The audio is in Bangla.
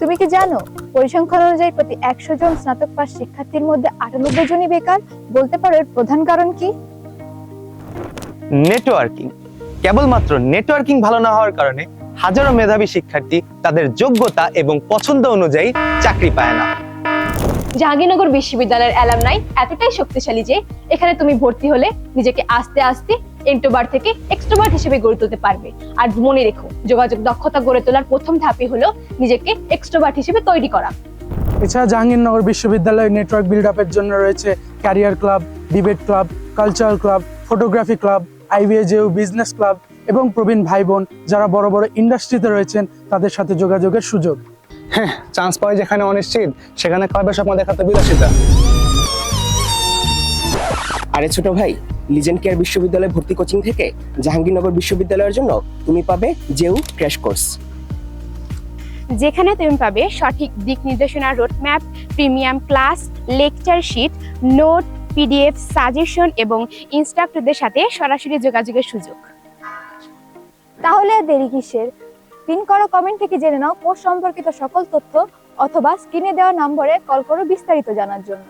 তুমি কি জানো পরিসংখ্যান অনুযায়ী প্রতি একশো জন স্নাতক পাস শিক্ষার্থীর মধ্যে আটানব্বই জনই বেকার? বলতে পারো এর প্রধান কারণ কি? নেটওয়ার্কিং। কেবলমাত্র নেটওয়ার্কিং ভালো না হওয়ার কারণে হাজারো মেধাবী শিক্ষার্থী তাদের যোগ্যতা এবং পছন্দ অনুযায়ী চাকরি পায় না। জাহাঙ্গীরনগর বিশ্ববিদ্যালয়ের অ্যালামনাই এতটাই শক্তিশালী যে এখানে তুমি ভর্তি হলে নিজেকে আস্তে আস্তে ইন্ট্রোভার্ট থেকে এক্সট্রোভার্ট হিসেবে গড়ে তুলতে পারবে। আর মনে রেখো যোগাযোগ দক্ষতা গড়ে তোলার প্রথম ধাপই হলো নিজেকে এক্সট্রোভার্ট হিসেবে তৈরি করা। এছাড়া জাহাঙ্গীরনগর বিশ্ববিদ্যালয়ে নেটওয়ার্ক বিল্ড আপের জন্য রয়েছে career club debate club cultural club photography club আইবিএজেও business club এবং প্রবীণ ভাই বোন যারা বড় বড় ইন্ডাস্ট্রিতে রয়েছেন তাদের সাথে যোগাযোগের সুযোগ। হ্যাঁ চান্স পাওয়া যেখানে অনিশ্চিত সেখানে ক্লাবের স্বপ্ন দেখাতে বিলাসিতা। আরে ছোট ভাই লিজেন্ড কেয়ার বিশ্ববিদ্যালয়ে ভর্তি কোচিং থেকে জাহাঙ্গীরনগর বিশ্ববিদ্যালয়ের জন্য তুমি পাবে জেউ ক্র্যাশ কোর্স। যেখানে তুমি পাবে সঠিক দিক নির্দেশনা roadmap premium class lecture sheet note PDF suggestion এবং ইনস্ট্রাক্টরদের সাথে সরাসরি যোগাযোগের সুযোগ। তাহলে দেরি কিসের? পিন করা কমেন্ট থেকে জেনে নাও কোর্স সম্পর্কিত সকল তথ্য অথবা স্ক্রিনে দেওয়া নম্বরে কল করো বিস্তারিত জানার জন্য।